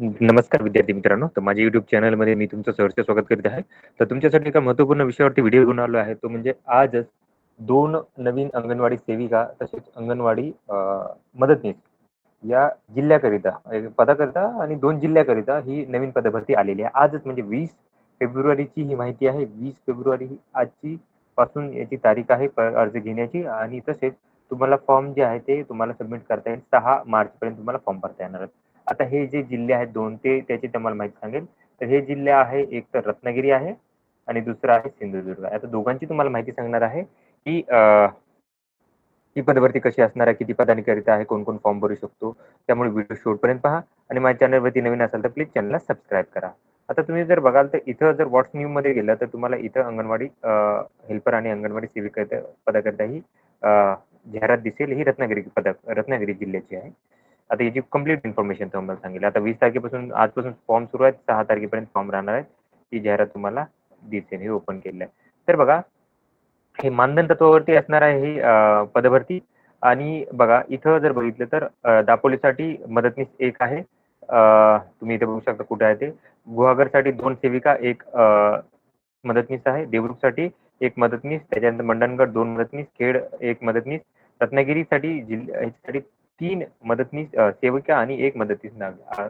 नमस्कार विद्यार्थी मित्रांनो. तर माझ्या युट्यूब चॅनलमध्ये मी तुमचं सहर्ष स्वागत करीत आहे. तर तुमच्यासाठी एका महत्त्वपूर्ण विषयावरती व्हिडिओ घेऊन आलो आहे. तो म्हणजे आजच दोन नवीन अंगणवाडी सेविका तसेच अंगणवाडी मदतनीस या जिल्ह्याकरिता पदाकरिता आणि दोन जिल्ह्याकरिता ही नवीन पदभरती आलेली आहे. आजच म्हणजे वीस फेब्रुवारीची ही माहिती आहे. वीस फेब्रुवारी ही आजची पासून याची तारीख आहे अर्ज घेण्याची आणि तसेच तुम्हाला फॉर्म जे आहे ते तुम्हाला सबमिट करता येईल सहा मार्चपर्यंत तुम्हाला फॉर्म भरता येणार आहे आता हे जे जिल्हे आहेत दोन ते त्याची तुम्हाला माहिती सांगेल. तर हे जिल्हे आहे एक तर रत्नागिरी आहे आणि दुसरं आहे सिंधुदुर्ग. आता दोघांची तुम्हाला माहिती सांगणार आहे, की ही पदभरती कशी असणार आहे, किती पदांकरिता आहे, कोण-कोण फॉर्म भरू शकतो. त्यामुळे व्हिडिओ शेवटपर्यंत पहा आणि माझ्या चॅनलवरती नवीन असाल तर प्लीज चॅनलला सबस्क्राईब करा. आता तुम्ही जर बघाल तर इथं जर व्हॉट्स न्यूमध्ये गेलं तर तुम्हाला इथं अंगणवाडी हेल्पर आणि अंगणवाडी सेविका पदाकरिता ही जाहिरात दिसेल. ही रत्नागिरी पदक रत्नागिरी जिल्ह्याची आहे. आता याची कंप्लीट इन्फॉर्मेशन तुम्हाला सांगेल आता वीस तारखेपासून आजपासून फॉर्म सुरू आहेत. सहा तारखेपर्यंत फॉर्म राहणार आहेत. ती जाहिरात तुम्हाला दिसेल. हे ओपन केलेलं आहे. तर बघा, हे मानधन तत्वावरती असणार आहे ही पदभरती आणि बघा इथं जर बघितलं तर दापोलीसाठी मदतनीस एक आहे. तुम्ही इथे बघू शकता कुठे आहे ते. गुहागरसाठी दोन सेविका, एक अ, मदतनीस आहे. देवरुखसाठी एक मदतनीस, त्याच्यानंतर मंडणगड दोन मदतनीस, खेड एक मदतनीस, रत्नागिरीसाठी जिल्ह्यासाठी तीन मदतनीस अ, सेविका आणि एक मदतनीस नाग अ,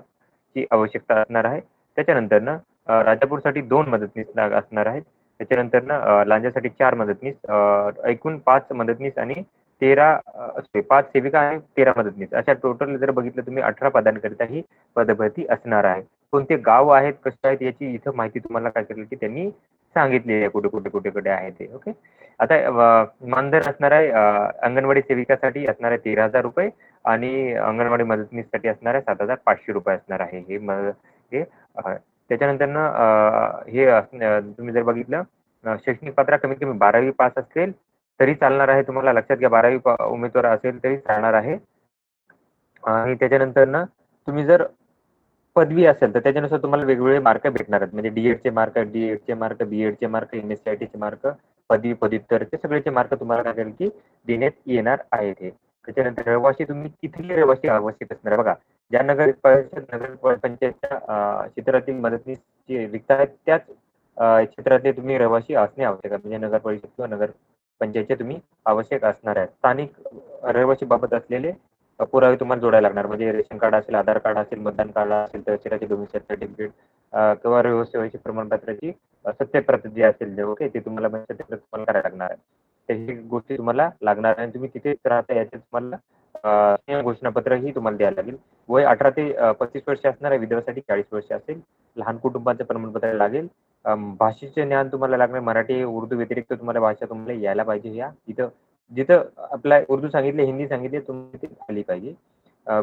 ची आवश्यकता असणार आहे. त्याच्यानंतरनं अ, राजापूरसाठी दोन मदतनीस नाग असणार आहेत. त्याच्यानंतरनं अ, लांजासाठी चार मदतनीस अ, एकूण पाच मदतनीस आणि 13 अ, सॉरी 5 सेविका आणि 13 मदतनीस अशा टोटल जर बघितलं तुम्ही 18 पदांकरिता ही पदभरती असणार आहे. कोणते गाव आहेत, कसे आहेत याची इथं माहिती तुम्हाला काय करेल, की त्यांनी सांगितली आहे कुठे-कुठे, कुठे-कुठे आहे ते. ओके. आता मानधन असणार आहे अंगणवाडी सेविकासाठी असणार आहे ₹13,000 आणि अंगणवाडी मदतनीससाठी असणार आहे ₹7,500 असणार आहे. हे हे त्याच्यानंतर हे तुम्ही जर बघितलं शैक्षणिक पात्र कमीत कमी 12वी पास असेल तरी चालणार आहे. तुम्हाला लक्षात घ्या बारावी उमेदवार असेल तरी चालणार आहे. आणि त्याच्यानंतर ना तुम्ही जर पदवी असेल तर त्याच्यानुसार तुम्हाला वेगवेगळे मार्क भेटणार आहेत. म्हणजे डी-एडचे मार्क, डी-एडचे मार्क, बी-एडचे मार्क, एम-एस-सी-आय-टीचे मार्क, पदवी, पदव्युत्तरचे सगळेचे मार्क तुम्हाला काय करेल, की देण्यात येणार आहेत हे. त्याच्यानंतर रहिवासी तुम्ही तिथले रहिवासी आवश्यक असणार बघा, ज्या नगर परिषद, नगर पंचायतच्या क्षेत्रातील मदतनीस जे रिक्त आहेत त्याच क्षेत्रातले तुम्ही रहिवासी असणे आवश्यक आहे. म्हणजे नगर परिषद किंवा नगर पंचायतचे तुम्ही आवश्यक असणार आहे. स्थानिक रहिवासी बाबत असलेले पुरावे तुम्हाला जोडायला लागणार. म्हणजे रेशन कार्ड असेल, आधार कार्ड असेल, मतदान कार्ड असेल, तहसीलाचे डोमेसाईल सर्टिफिकेट किंवा रहिवासी प्रमाणपत्राची सत्यप्रत जी असेल ओके, ते तुम्हाला म्हणजे सत्यप्रत तुम्हाला करायला लागणार आहे. तर गोष्टी तुम्हाला लागणार आणि तुम्ही तिथेच राहता याचे तुम्हाला घोषणापत्र ही तुम्हाला द्यायला लागेल. वय 18 ते पस्तीस वर्ष असणार आहे. विधवासाठी 40 वर्ष असेल. लहान कुटुंबाचं प्रमाणपत्र लागेल. भाषेचे ज्ञान तुम्हाला लागणार मराठी, उर्दू व्यतिरिक्त तुम्हाला भाषा तुम्हाला यायला पाहिजे या इथं जिथं आपला उर्दू सांगितले, हिंदी सांगितले तुम्ही ती आली पाहिजे.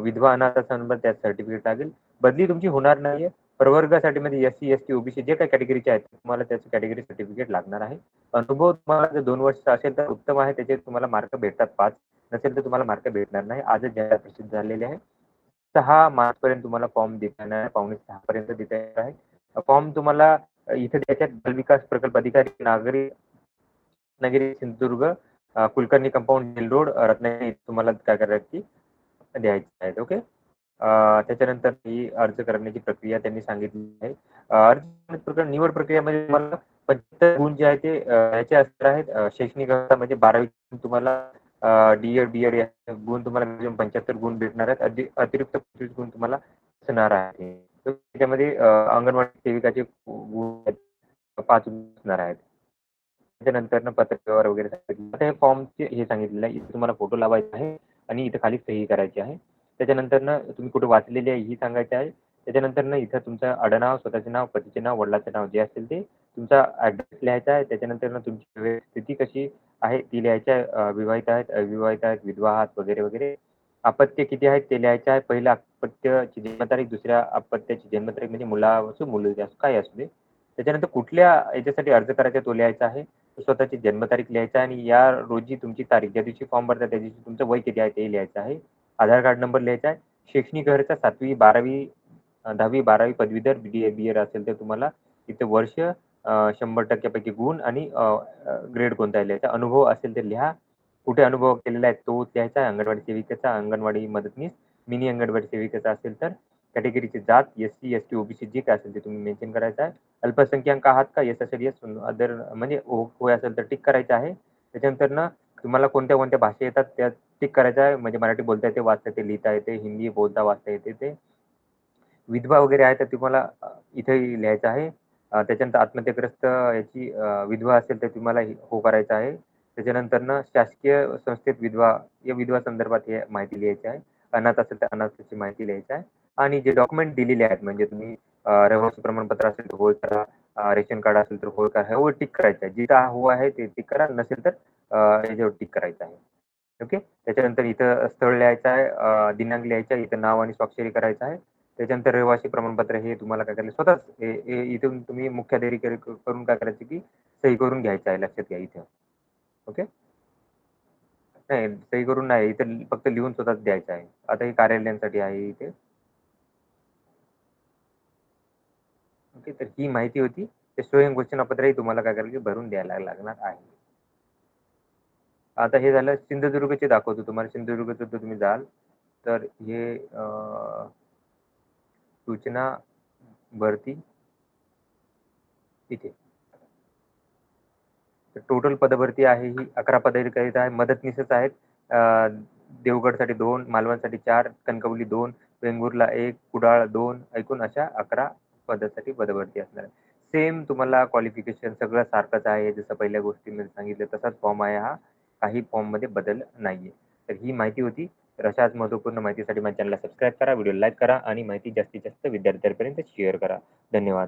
विधवा अनाथ असेल त्यात सर्टिफिकेट लागेल. बदली तुमची होणार नाहीये. प्रवर्गासाठी म्हणजे एस-सी, एस-टी, ओबीसी जे काही कॅटेगरीचे आहेत तुम्हाला त्याचं कॅटेगरी सर्टिफिकेट लागणार आहे. अनुभव तुम्हाला जर दोन वर्षाचा असेल तर उत्तम आहे. त्याचे तुम्हाला मार्क भेटतात पाच नसेल तर तुम्हाला मार्क भेटणार नाही. आजच जाहिरात प्रसिद्ध झालेली आहे. 6 मार्चपर्यंत तुम्हाला फॉर्म देता येणार आहे. पावणे सहा पर्यंत देता येणार आहे. फॉर्म तुम्हाला इथे द्यायचे बालविकास प्रकल्प अधिकारी, नागरी Ratnagiri, Sindhudurg, Kulkarni compound, hill road, Ratnagiri तुम्हाला काय करायची द्यायचे आहेत. ओके. त्याच्यानंतर ही अर्ज करण्याची प्रक्रिया त्यांनी सांगितली आहे. अर्ज प्रक्रिया निवड प्रक्रियामध्ये तुम्हाला 75 गुण जे आहे ते याचे ह्याचे असणार आहेत शैक्षणिक म्हणजे 12वी तुम्हाला डीएड डी-एड, बी-एड या गुण तुम्हाला 75 गुण भेटणार आहेत. अतिरिक्त 25 गुण तुम्हाला असणार आहे. त्याच्यामध्ये अंगणवाडी सेविकाचे गुण 5 असणार आहेत. त्याच्यानंतरनं पत्रव्यवहार वगैरे सांगितलं. आता हे फॉर्मचे हे सांगितलेलं आहे. इथे तुम्हाला फोटो लावायचा आहे आणि इथं खाली सही करायची आहे. त्याच्यानंतरनं तुम्ही कुठे वाचलेली आहे ही सांगायची आहे. त्याच्यानंतरनं इथं तुमचं आडनाव, स्वतःचे नाव, पतीचे नाव, वडिलांचे नाव जे असेल ते तुमचा ॲड्रेस लिहायचा आहे. त्याच्यानंतरनं तुमची स्थिती कशी आहे ती लिहायची आहे. विवाहित आहेत, अविवाहित आहेत, विधवा आहात वगैरे, वगैरे. अपत्य किती आहेत ते लिहायचे आहे. पहिल्या अपत्याची जन्मतारीख, दुसऱ्या अपत्याची जन्मतारीख म्हणजे मुला असो, मुलगी असो, काही असू दे. त्याच्यानंतर कुठल्या याच्यासाठी अर्ज करायचा तो लिहायचा आहे. स्वतःची जन्मतारीख लिहायची आहे आणि या रोजी तुमची तारीख ज्या दिवशी फॉर्म भरता त्या दिवशी तुमचं वय किती आहे ते लिहायचं आहे. आधार कार्ड नंबर लिहायचा आहे. शैक्षणिक घरचा सातवी बारावी दहावी बारावी पदवीधर, बी-ए, बी-एड असेल तर तुम्हाला इथे वर्ष शंभर टक्क्यापैकी गुण आणि ग्रेड कोणता आहे लिहायचा. अनुभव असेल तर लिहा. कुठे अनुभव केलेला आहे तो लिहायचा आहे. अंगणवाडी सेविकेचा, अंगणवाडी मदतनीस, मिनी अंगणवाडी सेविकेचा असेल तर कॅटेगरीची जात S C S T OBC जे काय असेल ते तुम्ही मेन्शन करायचं आहे. अल्पसंख्याक आहात का? येस असेल येस अदर म्हणजे हो, होय असेल तर टिक करायचं आहे. त्याच्यानंतर ना तुम्हाला कोणत्या कोणत्या भाषा येतात त्या टिक करायचं आहे. म्हणजे मराठी बोलता येते वाचता येते लिहिता येते हिंदी बोलता वाचता येते ते. विधवा वगैरे आहे तर तुम्हाला इथे लिहायचं आहे. त्याच्यानंतर आत्महत्याग्रस्त याची विधवा असेल तर तुम्हाला हो करायचं आहे. त्याच्यानंतर ना शासकीय संस्थेत विधवा या विधवा संदर्भात हे माहिती लिहायची आहे. अनाथ असेल तर अनाथाची माहिती लिहायची आहे. आणि जे डॉक्युमेंट दिलेले आहेत म्हणजे तुम्ही रहिवासी प्रमाणपत्र असेल तर होय करा रेशन कार्ड असेल तर होय करा हो टिक करायचं आहे. जिथं हो आहे ते टिक करा नसेल तर याच्यावर टिक करायचं आहे. ओके? त्याच्यानंतर इथं स्थळ लिहायचं आहे दिनांक लिहायचा आहे इथं नाव आणि स्वाक्षरी करायचं आहे. त्याच्यानंतर रहिवासी प्रमाणपत्र हे तुम्हाला काय करायचं स्वतःच इथून तुम्ही मुख्याधिकारी करून काय करायचं की सही करून घ्यायचं आहे लक्षात घ्या इथं. ओके? नाही सही करून नाही इथं फक्त लिहून स्वतःच द्यायचं आहे. आता हे कार्यालयांसाठी आहे इथे. ओके तर ही माहिती होती. ते स्वयं घोषणापत्रही तुम्हाला काय करायचं भरून द्यायला लागणार आहे. आता हे झालं सिंधुदुर्गचे दाखवतो तुम्हाला. सिंधुदुर्गचं जर तुम्ही जाल तर हे सूचना भरती इथे. टोटल पदभरती आहे ही अकरा पदाधिकारी आहे मदतनीसच आहेत. देवगडसाठी दोन मालवणसाठी चार कणकवली दोन वेंगुर्ला एक कुडाळ दोन ऐकून अशा अकरा पदासाठी पदभरती असणार आहे. सेम तुम्हाला क्वालिफिकेशन सगळं सारखंच आहे. जसं पहिल्या गोष्टीमध्ये सांगितलं तसाच फॉर्म आहे हा. काही फॉर्ममध्ये बदल नाहीये. तर ही माहिती होती. तर अशाच महत्त्वपूर्ण माहितीसाठी माझ्या चॅनलला सबस्क्राईब करा व्हिडिओ लाईक करा आणि माहिती जास्तीत जास्त विद्यार्थ्यांपर्यंत शेअर करा. धन्यवाद.